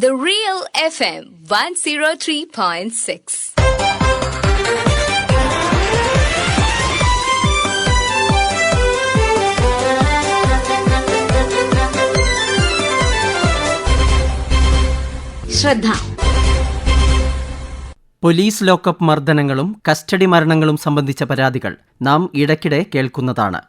The Real FM 103.6. ശ്രദ്ധ police lockup മർദ്ദനങ്ങളും custody മരണങ്ങളും സംബന്ധിച്ച പരാതികൾ നാം ഇടയ്ക്കിടെ കേൾക്കുന്നതാണ്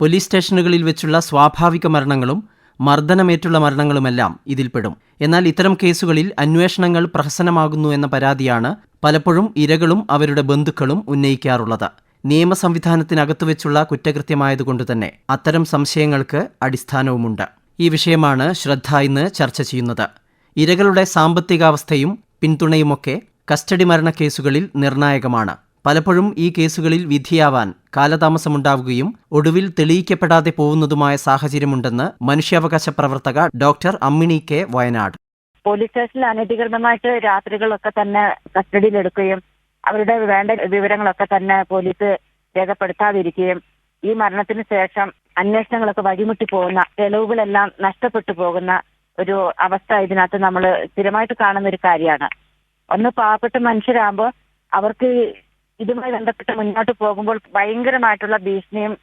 പോലീസ് സ്റ്റേഷനുകളിൽ വെച്ചുള്ള സ്വാഭാവിക മരണങ്ങളും മർദ്ദനമേറ്റുള്ള മരണങ്ങളുമെല്ലാം ഇതിൽപ്പെടും. എന്നാൽ ഇത്തരം കേസുകളിൽ അന്വേഷണങ്ങൾ പ്രഹസനമാകുന്നു എന്ന പരാതിയാണ് പലപ്പോഴും ഇരകളും അവരുടെ ബന്ധുക്കളും ഉന്നയിക്കാറുള്ളത്. നിയമ സംവിധാനത്തിനകത്തു വെച്ചുള്ള കുറ്റകൃത്യമായതുകൊണ്ട് തന്നെ അത്തരം സംശയങ്ങൾക്ക് അടിസ്ഥാനവുമുണ്ട്. ഈ വിഷയമാണ് ശ്രദ്ധ ഇന്ന് ചർച്ച ചെയ്യുന്നത്. ഇരകളുടെ സാമ്പത്തികാവസ്ഥയും പിന്തുണയുമൊക്കെ കസ്റ്റഡി മരണ കേസുകളിൽ നിർണായകമാണ്. പലപ്പോഴും ഈ കേസുകളിൽ വിധിയാവാൻ കാലതാമസമുണ്ടാവുകയും ഒടുവിൽ തെളിയിക്കപ്പെടാതെ പോകുന്നതുമായ സാഹചര്യമുണ്ടെന്ന് മനുഷ്യാവകാശ പ്രവർത്തക doctor Ammini K Wayanad. Police സ്റ്റേഷനിൽ അനധികൃതമായിട്ട് രാത്രികളൊക്കെ തന്നെ കസ്റ്റഡിയിലെടുക്കുകയും അവരുടെ വേണ്ട വിവരങ്ങളൊക്കെ തന്നെ പോലീസ് രേഖപ്പെടുത്താതിരിക്കുകയും ഈ മരണത്തിന് ശേഷം അന്വേഷണങ്ങളൊക്കെ വഴിമുട്ടി പോകുന്ന തെളിവുകളെല്ലാം നഷ്ടപ്പെട്ടു പോകുന്ന ഒരു അവസ്ഥ ഇതിനകത്ത് നമ്മൾ സ്ഥിരമായിട്ട് കാണുന്ന ഒരു കാര്യമാണ്. ഒന്ന് പാവപ്പെട്ട മനുഷ്യരാകുമ്പോൾ അവർക്ക് ഇതുമായി ബന്ധപ്പെട്ട് മുന്നോട്ട് പോകുമ്പോൾ ഭയങ്കരമായിട്ടുള്ള ഭീഷണിയും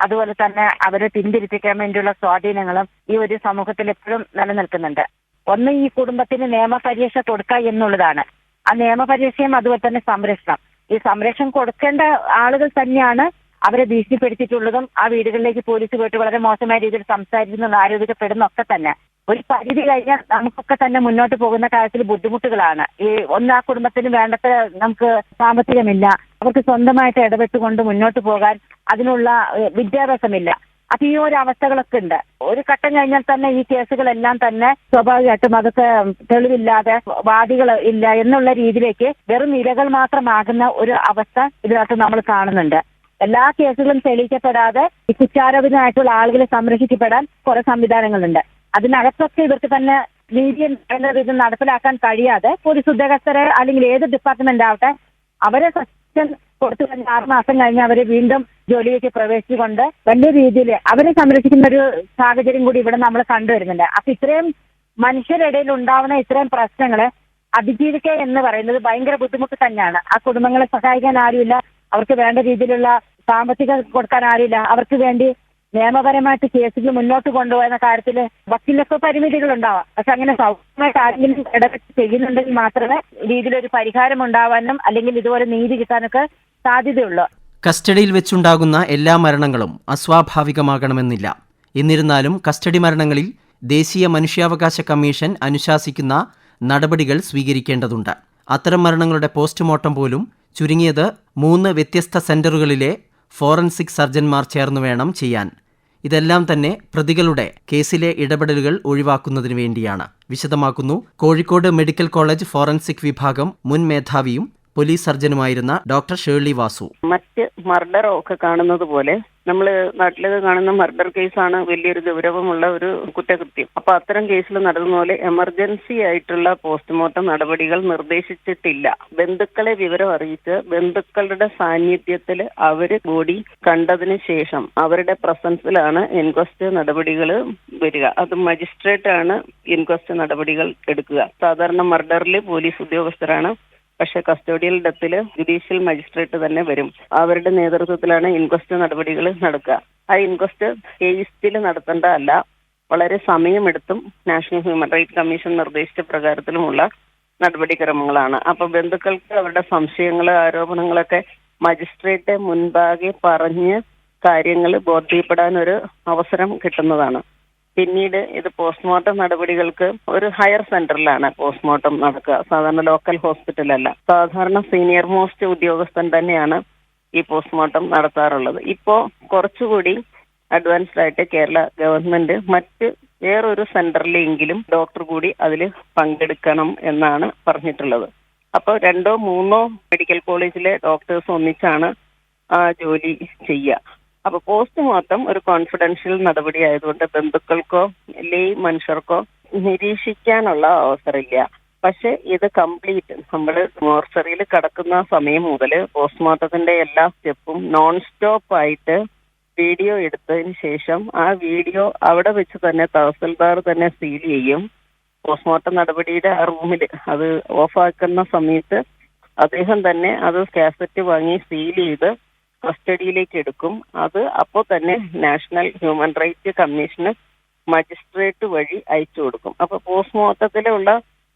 അതുപോലെ തന്നെ അവരെ പിന്തിരിപ്പിക്കാൻ വേണ്ടിയുള്ള സ്വാധീനങ്ങളും ഈ ഒരു സമൂഹത്തിൽ എപ്പോഴും നിലനിൽക്കുന്നുണ്ട്. ഒന്ന് ഈ കുടുംബത്തിന് നിയമപരീക്ഷ കൊടുക്കുക എന്നുള്ളതാണ്. ആ നിയമപരീക്ഷയും അതുപോലെ തന്നെ സംരക്ഷണം. ഈ സംരക്ഷണം കൊടുക്കേണ്ട ആളുകൾ തന്നെയാണ് അവരെ ഭീഷണിപ്പെടുത്തിയിട്ടുള്ളതും ആ വീടുകളിലേക്ക് പോലീസ് പോയിട്ട് വളരെ മോശമായ രീതിയിൽ സംസാരിക്കുന്നതും ആരോപിക്കപ്പെടുന്ന ഒക്കെ തന്നെ. ഒരു പരിധി കഴിഞ്ഞാൽ നമുക്കൊക്കെ തന്നെ മുന്നോട്ട് പോകുന്ന കാര്യത്തിൽ ബുദ്ധിമുട്ടുകളാണ്. ഈ ഒന്ന് ആ കുടുംബത്തിന് വേണ്ടത്ര നമുക്ക് സാമ്പത്തികമില്ല. അവർക്ക് സ്വന്തമായിട്ട് ഇടപെട്ടുകൊണ്ട് മുന്നോട്ട് പോകാൻ അതിനുള്ള വിദ്യാഭ്യാസമില്ല. അപ്പൊ ഈ ഒരു അവസ്ഥകളൊക്കെ ഉണ്ട്. ഒരു ഘട്ടം കഴിഞ്ഞാൽ തന്നെ ഈ കേസുകളെല്ലാം തന്നെ സ്വാഭാവികമായിട്ടും അതൊക്കെ തെളിവില്ലാതെ വാദികൾ ഇല്ല എന്നുള്ള രീതിയിലേക്ക് വെറും ഇരകൾ മാത്രമാകുന്ന ഒരു അവസ്ഥ ഇതിനകത്ത് നമ്മൾ കാണുന്നുണ്ട്. എല്ലാ കേസുകളും തെളിയിക്കപ്പെടാതെ ഈ കുറ്റാരോപിതമായിട്ടുള്ള ആളുകളെ സംരക്ഷിക്കപ്പെടാൻ കുറെ സംവിധാനങ്ങളുണ്ട്. അതിനകത്തൊക്കെ ഇവർക്ക് തന്നെ നീതി എന്ന ഇത് നടപ്പിലാക്കാൻ കഴിയാതെ പോലീസ് ഉദ്യോഗസ്ഥരെ അല്ലെങ്കിൽ ഏത് ഡിപ്പാർട്ട്മെന്റ് ആവട്ടെ അവരെ സസ്പെൻഷൻ കൊടുത്തു കഴിഞ്ഞ ആറ് മാസം കഴിഞ്ഞ് അവരെ വീണ്ടും ജോലിയിലേക്ക് പ്രവേശിച്ചുകൊണ്ട് വലിയ രീതിയിൽ അവരെ സംരക്ഷിക്കുന്ന ഒരു സാഹചര്യം കൂടി ഇവിടെ നമ്മൾ കണ്ടുവരുന്നുണ്ട് അപ്പൊ ഇത്രയും മനുഷ്യരിടയിൽ ഉണ്ടാവുന്ന ഇത്രയും പ്രശ്നങ്ങളെ അതിജീവിക്കുക എന്ന് പറയുന്നത് ഭയങ്കര ബുദ്ധിമുട്ട് തന്നെയാണ്. ആ കുടുംബങ്ങളെ സഹായിക്കാൻ ആരുമില്ല. അവർക്ക് വേണ്ട രീതിയിലുള്ള സാമ്പത്തികം കൊടുക്കാൻ ആരുമില്ല. അവർക്ക് വേണ്ടി നിയമപരമായിട്ട് കേസുകൾ മുന്നോട്ട് കൊണ്ടുപോകുന്ന കാര്യത്തിൽ വക്കീലൊക്കെ പരിമിതികൾ ഉണ്ടാവാം പക്ഷെ അങ്ങനെ സൗമ്യമായിട്ട് ആരെങ്കിലും ഇടപെട്ട് ചെയ്യുന്നുണ്ടെങ്കിൽ മാത്രമേ രീതിയിലൊരു പരിഹാരം ഉണ്ടാവാനും അല്ലെങ്കിൽ ഇതുപോലെ നീതി കിട്ടാനൊക്കെ സാധ്യതയുള്ളൂ. കസ്റ്റഡിയിൽ വെച്ചുണ്ടാകുന്ന എല്ലാ മരണങ്ങളും അസ്വാഭാവികമാകണമെന്നില്ല. എന്നിരുന്നാലും കസ്റ്റഡി മരണങ്ങളിൽ ദേശീയ മനുഷ്യാവകാശ കമ്മീഷൻ അനുശാസിക്കുന്ന നടപടികൾ സ്വീകരിക്കേണ്ടതുണ്ട്. അത്തരം മരണങ്ങളുടെ പോസ്റ്റ്മോർട്ടം പോലും ചുരുങ്ങിയത് മൂന്ന് വ്യത്യസ്ത സെന്ററുകളിലെ ഫോറൻസിക് സർജൻമാർ ചേർന്ന് വേണം ചെയ്യാൻ. ഇതെല്ലാം തന്നെ പ്രതികളുടെ കേസിലെ ഇടപെടലുകൾ ഒഴിവാക്കുന്നതിനു വേണ്ടിയാണ്. വിശദമാക്കുന്നു കോഴിക്കോട് മെഡിക്കൽ കോളേജ് ഫോറൻസിക് വിഭാഗം മുൻ മേധാവിയും പോലീസ് സർജനുമായിരുന്ന ഡോക്ടർ ഷേർലി വാസു. മറ്റ് മർഡറോ ഒക്കെ കാണുന്നത് പോലെ നമ്മൾ നാട്ടിലൊക്കെ കാണുന്ന മർഡർ കേസാണ് വലിയൊരു ഗൗരവമുള്ള ഒരു കുറ്റകൃത്യം. അപ്പൊ അത്തരം കേസിൽ നടന്ന പോലെ എമർജൻസി ആയിട്ടുള്ള പോസ്റ്റ്മോർട്ടം നടപടികൾ നിർദ്ദേശിച്ചിട്ടില്ല. ബന്ധുക്കളെ വിവരം അറിയിച്ച് ബന്ധുക്കളുടെ സാന്നിധ്യത്തിൽ അവർ ബോഡി കണ്ടതിന് ശേഷം അവരുടെ പ്രസൻസിലാണ് ഇൻക്വസ്റ്റ് നടപടികൾ വരിക. അത് മജിസ്ട്രേറ്റ് ആണ് ഇൻക്വസ്റ്റ് നടപടികൾ എടുക്കുക. സാധാരണ മർഡറിൽ പോലീസ് ഉദ്യോഗസ്ഥരാണ് പക്ഷെ കസ്റ്റോഡിയൽ ഡെത്തിൽ ജുഡീഷ്യൽ മജിസ്ട്രേറ്റ് തന്നെ വരും. അവരുടെ നേതൃത്വത്തിലാണ് ഇൻക്വസ്റ്റ് നടപടികൾ നടക്കുക. ആ ഇൻക്വസ്റ്റ് കേസിൽ നടത്തേണ്ട അല്ല വളരെ സമയമെടുത്തും നാഷണൽ ഹ്യൂമൻ റൈറ്റ് കമ്മീഷൻ നിർദ്ദേശിച്ച പ്രകാരത്തിലുമുള്ള നടപടിക്രമങ്ങളാണ്. അപ്പൊ ബന്ധുക്കൾക്ക് അവരുടെ സംശയങ്ങൾ ആരോപണങ്ങളൊക്കെ മജിസ്ട്രേറ്റ് മുൻപാകെ പറഞ്ഞ് കാര്യങ്ങൾ ബോധ്യപ്പെടാൻ ഒരു അവസരം കിട്ടുന്നതാണ്. പിന്നീട് ഇത് പോസ്റ്റ്മോർട്ടം നടപടികൾക്ക് ഒരു ഹയർ സെന്ററിലാണ് പോസ്റ്റ്മോർട്ടം നടക്കുക. സാധാരണ ലോക്കൽ ഹോസ്പിറ്റലല്ല സാധാരണ സീനിയർ മോസ്റ്റ് ഉദ്യോഗസ്ഥൻ തന്നെയാണ് ഈ പോസ്റ്റ്മോർട്ടം നടത്താറുള്ളത്. ഇപ്പോ കുറച്ചുകൂടി അഡ്വാൻസ്ഡ് ആയിട്ട് കേരള ഗവൺമെന്റ് മറ്റ് വേറൊരു സെന്ററിലെങ്കിലും ഡോക്ടർ കൂടി അതിൽ പങ്കെടുക്കണം എന്നാണ് പറഞ്ഞിട്ടുള്ളത്. അപ്പോൾ രണ്ടോ മൂന്നോ മെഡിക്കൽ കോളേജിലെ ഡോക്ടേഴ്സ് ഒന്നിച്ചാണ് ആ ജോലി ചെയ്യുക. അപ്പൊ പോസ്റ്റ്മോർട്ടം ഒരു കോൺഫിഡൻഷ്യൽ നടപടി ആയതുകൊണ്ട് ബന്ധുക്കൾക്കോ ലേ മനുഷ്യർക്കോ നിരീക്ഷിക്കാനുള്ള അവസരമില്ല പക്ഷെ ഇത് കംപ്ലീറ്റ് നമ്മൾ മോർച്ചറിയിൽ കിടക്കുന്ന സമയം മുതൽ പോസ്റ്റ്മോർട്ടത്തിന്റെ എല്ലാ സ്റ്റെപ്പും നോൺ സ്റ്റോപ്പ് ആയിട്ട് വീഡിയോ എടുത്തതിന് ശേഷം ആ വീഡിയോ അവിടെ വെച്ച് തന്നെ തഹസിൽദാർ തന്നെ സീൽ ചെയ്യും. പോസ്റ്റ്മോർട്ടം നടപടിയുടെ ആ റൂമിൽ അത് ഓഫാക്കുന്ന സമയത്ത് അദ്ദേഹം തന്നെ അത് കാസറ്റ് വാങ്ങി സീൽ ചെയ്ത് കസ്റ്റഡിയിലേക്ക് എടുക്കും. അത് അപ്പോൾ തന്നെ നാഷണൽ ഹ്യൂമൻ റൈറ്റ് കമ്മീഷന് മജിസ്ട്രേറ്റ് വഴി അയച്ചു കൊടുക്കും. അപ്പൊ പോസ്റ്റ്മോർട്ടത്തിലുള്ള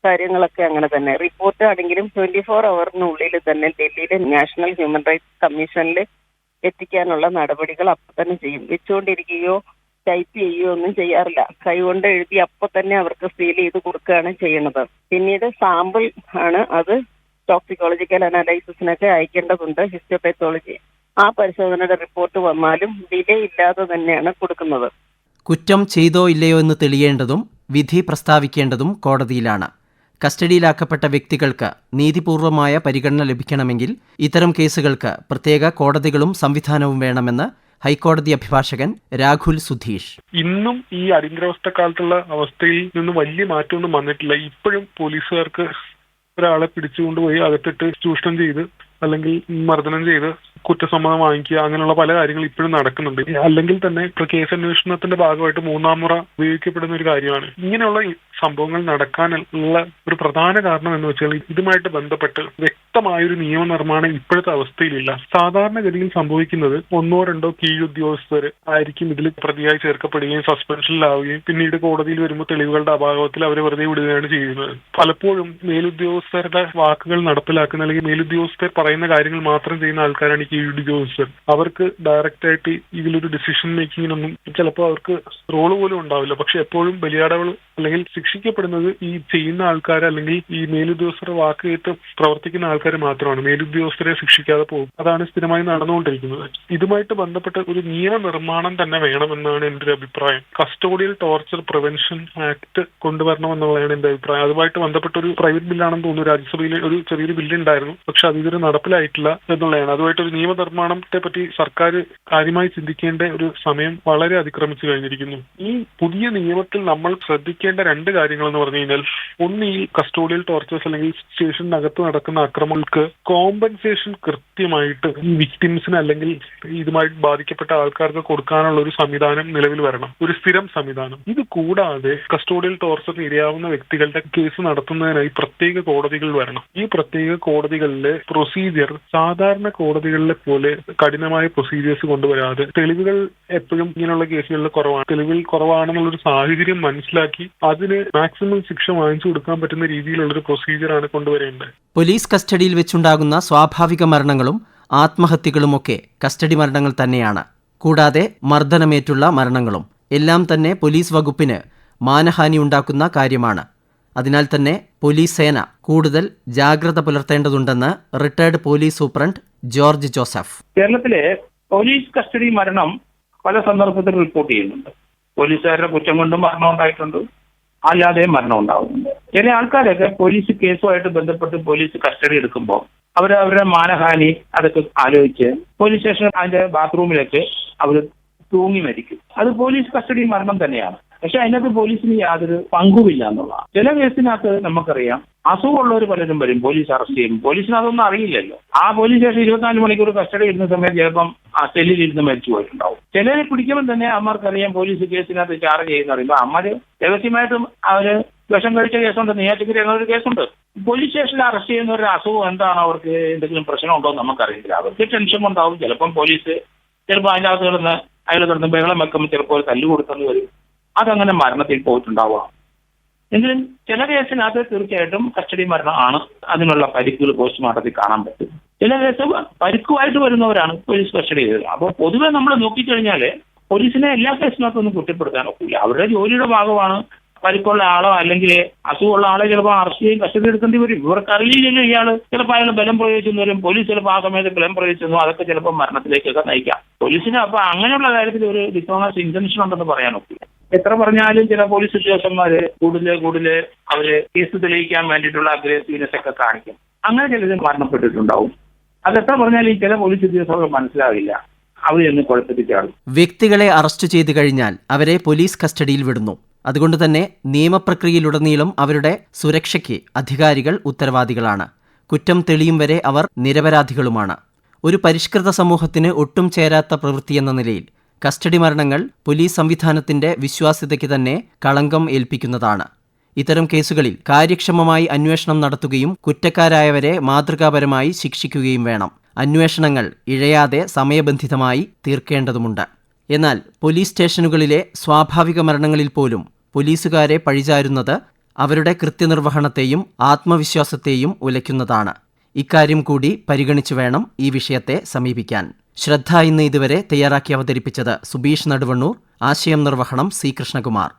കാര്യങ്ങളൊക്കെ അങ്ങനെ തന്നെ. റിപ്പോർട്ട് ആണെങ്കിലും ട്വന്റി ഫോർ അവറിനുള്ളിൽ തന്നെ ഡൽഹിയിലെ നാഷണൽ ഹ്യൂമൻ റൈറ്റ്സ് കമ്മീഷനിൽ എത്തിക്കാനുള്ള നടപടികൾ അപ്പൊ തന്നെ ചെയ്യും. വെച്ചുകൊണ്ടിരിക്കുകയോ ടൈപ്പ് ചെയ്യുകയോ ഒന്നും ചെയ്യാറില്ല. കൈകൊണ്ട് എഴുതി അപ്പൊ തന്നെ അവർക്ക് സീൽ ചെയ്ത് കൊടുക്കുകയാണ് ചെയ്യുന്നത്. പിന്നീട് സാമ്പിൾ ആണ് അത് ടോക്സിക്കോളജിക്കൽ അനാലൈസിസിനൊക്കെ അയക്കേണ്ടതുണ്ട് ഹിസ്റ്റോപെത്തോളജി. ആ പരിശോധനയുടെ റിപ്പോർട്ട് വന്നാലും ഡിലേ ഇല്ലാതെ തന്നെയാണ് കൊടുക്കുന്നത്. കുറ്റം ചെയ്തോ ഇല്ലയോ എന്ന് തെളിയേണ്ടതും വിധി പ്രസ്താവിക്കേണ്ടതും കോടതിയിലാണ്. കസ്റ്റഡിയിലാക്കപ്പെട്ട വ്യക്തികൾക്ക് നീതിപൂർവമായ പരിഗണന ലഭിക്കണമെങ്കിൽ ഇത്തരം കേസുകൾക്ക് പ്രത്യേക കോടതികളും സംവിധാനവും വേണമെന്ന് ഹൈക്കോടതി അഭിഭാഷകൻ രാഘുൽ സുധീഷ്. ഇന്നും ഈ അടിയന്തരാവസ്ഥ കാലത്തുള്ള അവസ്ഥയിൽ നിന്ന് വലിയ മാറ്റമൊന്നും വന്നിട്ടില്ല. ഇപ്പോഴും പോലീസുകാർക്ക് ഒരാളെ പിടിച്ചുകൊണ്ടുപോയി അകത്തിട്ട് ചൂഷണം ചെയ്ത് അല്ലെങ്കിൽ മർദ്ദനം ചെയ്ത് കുറ്റസമ്മതം വാങ്ങിക്കുക അങ്ങനെയുള്ള പല കാര്യങ്ങളും ഇപ്പോഴും നടക്കുന്നുണ്ട്. അല്ലെങ്കിൽ തന്നെ കേസ് അന്വേഷണത്തിന്റെ ഭാഗമായിട്ട് മൂന്നാം മുറ ഉപയോഗിക്കപ്പെടുന്ന ഒരു കാര്യമാണ്. ഇങ്ങനെയുള്ള സംഭവങ്ങൾ നടക്കാനുള്ള ഒരു പ്രധാന കാരണം എന്ന് വെച്ചാൽ ഇതുമായിട്ട് ബന്ധപ്പെട്ട് വ്യക്തമായൊരു നിയമനിർമ്മാണം ഇപ്പോഴത്തെ അവസ്ഥയിലില്ല. സാധാരണഗതിയിൽ സംഭവിക്കുന്നത് ഒന്നോ രണ്ടോ കീഴുദ്യോഗസ്ഥർ ആയിരിക്കും ഇതിൽ പ്രതിയായി ചേർക്കപ്പെടുകയും സസ്പെൻഷനിലാവുകയും പിന്നീട് കോടതിയിൽ വരുമ്പോൾ തെളിവുകളുടെ അഭാവത്തിൽ അവരെ വെറുതെ വിടുകയാണ് ചെയ്യുന്നത്. പലപ്പോഴും മേലുദ്യോഗസ്ഥരുടെ വാക്കുകൾ നടപ്പിലാക്കുന്ന അല്ലെങ്കിൽ മേലുദ്യോഗസ്ഥർ പറയുന്ന കാര്യങ്ങൾ മാത്രം ചെയ്യുന്ന ആൾക്കാരാണ് ഈ കീഴുദ്യോഗസ്ഥർ. അവർക്ക് ഡയറക്റ്റ് ആയിട്ട് ഇതിലൊരു ഡിസിഷൻ മേക്കിങ്ങിനൊന്നും ചിലപ്പോൾ അവർക്ക് റോൾ പോലും ഉണ്ടാവില്ല. പക്ഷെ എപ്പോഴും ബലിയാടകൾ അല്ലെങ്കിൽ ശിക്ഷിക്കപ്പെടുന്നത് ഈ ചെയ്യുന്ന ആൾക്കാർ അല്ലെങ്കിൽ ഈ മേലുദ്യോഗസ്ഥരെ വാക്ക് കേട്ട് പ്രവർത്തിക്കുന്ന ആൾക്കാർ മാത്രമാണ്. മേലുദ്യോഗസ്ഥരെ ശിക്ഷിക്കാതെ പോകും. അതാണ് സ്ഥിരമായി നടന്നുകൊണ്ടിരിക്കുന്നത്. ഇതുമായിട്ട് ബന്ധപ്പെട്ട ഒരു നിയമനിർമ്മാണം തന്നെ വേണമെന്നാണ് എന്റെ ഒരു അഭിപ്രായം. കസ്റ്റോഡിയൽ ടോർച്ചർ പ്രിവെൻഷൻ ആക്ട് കൊണ്ടുവരണമെന്നുള്ളതാണ് എന്റെ അഭിപ്രായം. അതുമായിട്ട് ബന്ധപ്പെട്ട ഒരു പ്രൈവറ്റ് ബില്ലാണെന്ന് തോന്നുന്നു. രാജ്യസഭയിൽ ഒരു ചെറിയൊരു ബില്ല് ഉണ്ടായിരുന്നു പക്ഷെ അത് ഇതുവരെ നടപ്പിലായിട്ടില്ല എന്നുള്ളതാണ്. അതുമായിട്ട് ഒരു നിയമനിർമ്മാണത്തെ പറ്റി സർക്കാർ കാര്യമായി ചിന്തിക്കേണ്ട ഒരു സമയം വളരെ അതിക്രമിച്ചു കഴിഞ്ഞിരിക്കുന്നു. ഈ പുതിയ നിയമത്തിൽ നമ്മൾ ശ്രദ്ധിക്കേണ്ട രണ്ട് കാര്യങ്ങൾ എന്ന് പറഞ്ഞു കഴിഞ്ഞാൽ ഒന്ന് ഈ കസ്റ്റോഡിയൽ ടോർച്ചേഴ്സ് അല്ലെങ്കിൽ സ്റ്റേഷനകത്ത് നടക്കുന്ന അക്രമങ്ങൾക്ക് കോമ്പൻസേഷൻ കൃത്യമായിട്ട് ഈ വിക്ടിംസിന് അല്ലെങ്കിൽ ഇതുമായി ബാധിക്കപ്പെട്ട ആൾക്കാർക്ക് കൊടുക്കാനുള്ള ഒരു സംവിധാനം നിലവിൽ വരണം. ഒരു സ്ഥിരം സംവിധാനം. ഇത് കൂടാതെ കസ്റ്റോഡിയൽ ടോർച്ചറിന് ഇരയാവുന്ന വ്യക്തികളുടെ കേസ് നടത്തുന്നതിനായി പ്രത്യേക കോടതികൾ വരണം. ഈ പ്രത്യേക കോടതികളിലെ പ്രൊസീജിയർ സാധാരണ കോടതികളിലെ പോലെ കഠിനമായ പ്രൊസീജിയേഴ്സ് കൊണ്ടുവരാതെ തെളിവുകൾ എപ്പോഴും ഇങ്ങനെയുള്ള കേസുകളിൽ കുറവാണ്. തെളിവുകൾ കുറവാണെന്നുള്ളൊരു സാഹചര്യം മനസ്സിലാക്കി അതിന് മാക്സിമം ശിക്ഷ വാങ്ങിച്ചു കൊടുക്കാൻ പറ്റുന്ന രീതിയിലുള്ളൊരു പ്രൊസീജിയറാണ് കൊണ്ടുവരേണ്ടത്. പോലീസ് കസ്റ്റഡിയിൽ വെച്ചുണ്ടാകുന്ന സ്വാഭാവിക മരണങ്ങളും ആത്മഹത്യകളുമൊക്കെ കസ്റ്റഡി മരണങ്ങൾ തന്നെയാണ്. കൂടാതെ മർദ്ദനമേറ്റുള്ള മരണങ്ങളും എല്ലാം തന്നെ പോലീസ് വകുപ്പിന് മാനഹാനി ഉണ്ടാക്കുന്ന കാര്യമാണ്. അതിനാൽ തന്നെ പോലീസ് സേന കൂടുതൽ ജാഗ്രത പുലർത്തേണ്ടതുണ്ടെന്ന് retired police superintendent George Joseph. കേരളത്തിലെ പോലീസ് കസ്റ്റഡി മരണം പല സന്ദർഭത്തിൽ റിപ്പോർട്ട് ചെയ്യുന്നുണ്ട്. പോലീസുകാരുടെ കുറ്റം കൊണ്ടും മരണം ഉണ്ടായിട്ടുണ്ട്. അല്ലാതെയും മരണം ഉണ്ടാകുന്നുണ്ട് ചില ആൾക്കാരൊക്കെ പോലീസ് കേസുമായിട്ട് ബന്ധപ്പെട്ട് പോലീസ് കസ്റ്റഡി എടുക്കുമ്പോൾ അവർ അവരുടെ മാനഹാനി അതൊക്കെ ആലോചിച്ച് പോലീസ് സ്റ്റേഷൻ അതിന്റെ ബാത്റൂമിലൊക്കെ അവർ തൂങ്ങി മരിക്കും. അത് പോലീസ് കസ്റ്റഡി മരണം തന്നെയാണ്. പക്ഷെ അതിനകത്ത് പോലീസിന് യാതൊരു പങ്കുമില്ല എന്നുള്ളതാണ്. ചില കേസിനകത്ത് നമുക്കറിയാം അസുഖമുള്ളവർ പലരും വരും പോലീസ് അറസ്റ്റ് ചെയ്യും. പോലീസിന് അതൊന്നും അറിയില്ലല്ലോ. ആ പോലീസ് സ്റ്റേഷൻ ഇരുപത്തിനാല് മണിക്കൂർ കസ്റ്റഡി ഇരുന്ന സമയത്ത് ചിലപ്പം ആ സെല്ലിൽ ഇരുന്ന് മരിച്ചു പോയിട്ടുണ്ടാവും. ചിലരെ പിടിക്കുമ്പോൾ തന്നെ അമ്മർക്കറിയാം പോലീസ് കേസിനകത്ത് ചാർജ് ചെയ്യുന്ന പറയുമ്പോൾ അമ്മര് രഹസ്യമായിട്ടും അവർ വിഷം കഴിച്ച കേസുണ്ട് നെയ്യാറ്റിക്കര എന്നൊരു കേസുണ്ട്. പോലീസ് സ്റ്റേഷനിൽ അറസ്റ്റ് ചെയ്യുന്ന ഒരു അസുഖം എന്താണ് അവർക്ക് എന്തെങ്കിലും പ്രശ്നമുണ്ടോ എന്ന് നമുക്കറിയില്ല അവർക്ക് ടെൻഷൻ ഉണ്ടാവും. ചിലപ്പം പോലീസ് ചിലപ്പോൾ അതിന്റെ അകത്ത് കിടന്ന് അയാൾ കിടന്ന് ബഹളം വെക്കുമ്പോൾ ചിലപ്പോൾ തല്ലു കൊടുത്തെന്ന് വരും അതങ്ങനെ മരണത്തിൽ പോയിട്ടുണ്ടാവുക എങ്കിലും ചില കേസിനകത്ത് തീർച്ചയായിട്ടും കസ്റ്റഡി മരണമാണ് അതിനുള്ള പരിക്കുകൾ പോസ്റ്റ്മോർട്ടത്തിൽ കാണാൻ പറ്റും. ചില കേസ് പരിക്കുമായിട്ട് വരുന്നവരാണ് പോലീസ് കസ്റ്റഡി ചെയ്തത്. അപ്പോൾ പൊതുവെ നമ്മൾ നോക്കിക്കഴിഞ്ഞാൽ പോലീസിനെ എല്ലാ കേസിനകത്തൊന്നും കുറ്റപ്പെടുത്താൻ ഒക്കില്ല. അവരുടെ ജോലിയുടെ ഭാഗമാണ് പരിക്കുള്ള ആളോ അല്ലെങ്കിൽ അസുഖമുള്ള ആളെ ചിലപ്പോൾ അറസ്റ്റ് ചെയ്യും കസ്റ്റഡി എടുക്കേണ്ടി വരും. ഇവർക്ക് അറിയില്ലെങ്കിൽ ഇയാൾ ചിലപ്പോൾ അയാൾ ബലം പ്രയോഗിച്ചെന്ന് വരും. പോലീസ് ചിലപ്പോൾ ആ സമയത്ത് ബലം പ്രയോഗിച്ചെന്നു അതൊക്കെ ചിലപ്പോൾ മരണത്തിലേക്കൊക്കെ നയിക്കാം. പോലീസിന് അപ്പൊ അങ്ങനെയുള്ള കാര്യത്തിൽ ഒരു ഡിസോണസ് ഇന്റൻഷൻ ഉണ്ടെന്ന് പറയാൻ ഒക്കില്ല. എത്ര പറഞ്ഞാലും ചില പോലീസ് ഉദ്യോഗസ്ഥന്മാര് കൂടുതൽ കൂടുതൽ അവർ കേസ് തെളിയിക്കാൻ വേണ്ടിയിട്ടുള്ള അഗ്രസീവ്നെസ് ഒക്കെ കാണിക്കും. അങ്ങനെ ചിലത് മരണപ്പെട്ടിട്ടുണ്ടാവും. അതെത്ര പറഞ്ഞാലും ഈ ചില പോലീസ് ഉദ്യോഗസ്ഥർക്ക് മനസ്സിലാവില്ല. അവരെന്ന് എന്ന് കുഴപ്പത്തിച്ചാളും വ്യക്തികളെ അറസ്റ്റ് ചെയ്തു കഴിഞ്ഞാൽ അവരെ പോലീസ് കസ്റ്റഡിയിൽ വിടുന്നു. അതുകൊണ്ട് തന്നെ നിയമപ്രക്രിയയിലുടനീളം അവരുടെ സുരക്ഷയ്ക്ക് അധികാരികൾ ഉത്തരവാദികളാണ്. കുറ്റം തെളിയും വരെ അവർ നിരപരാധികളുമാണ്. ഒരു പരിഷ്കൃത സമൂഹത്തിന് ഒട്ടും ചേരാത്ത പ്രവൃത്തിയെന്ന നിലയിൽ കസ്റ്റഡി മരണങ്ങൾ പോലീസ് സംവിധാനത്തിന്റെ വിശ്വാസ്യതയ്ക്ക് തന്നെ കളങ്കം ഏൽപ്പിക്കുന്നതാണ്. ഇത്തരം കേസുകളിൽ കാര്യക്ഷമമായി അന്വേഷണം നടത്തുകയും കുറ്റക്കാരായവരെ മാതൃകാപരമായി ശിക്ഷിക്കുകയും വേണം. അന്വേഷണങ്ങൾ ഇഴയാതെ സമയബന്ധിതമായി തീർക്കേണ്ടതുമുണ്ട്. എന്നാൽ പോലീസ് സ്റ്റേഷനുകളിലെ സ്വാഭാവിക മരണങ്ങളിൽ പോലും പോലീസുകാരെ പഴിചാരുന്നത് അവരുടെ കൃത്യനിർവഹണത്തെയും ആത്മവിശ്വാസത്തെയും ഉലയ്ക്കുന്നതാണ്. ഇക്കാര്യം കൂടി പരിഗണിച്ചു വേണം ഈ വിഷയത്തെ സമീപിക്കാൻ. ശ്രദ്ധ ഇന്ന് ഇതുവരെ തയ്യാറാക്കി അവതരിപ്പിച്ചത് സുബീഷ് നടുവണ്ണൂർ ആശയം നിർവഹണം സി കൃഷ്ണകുമാർ.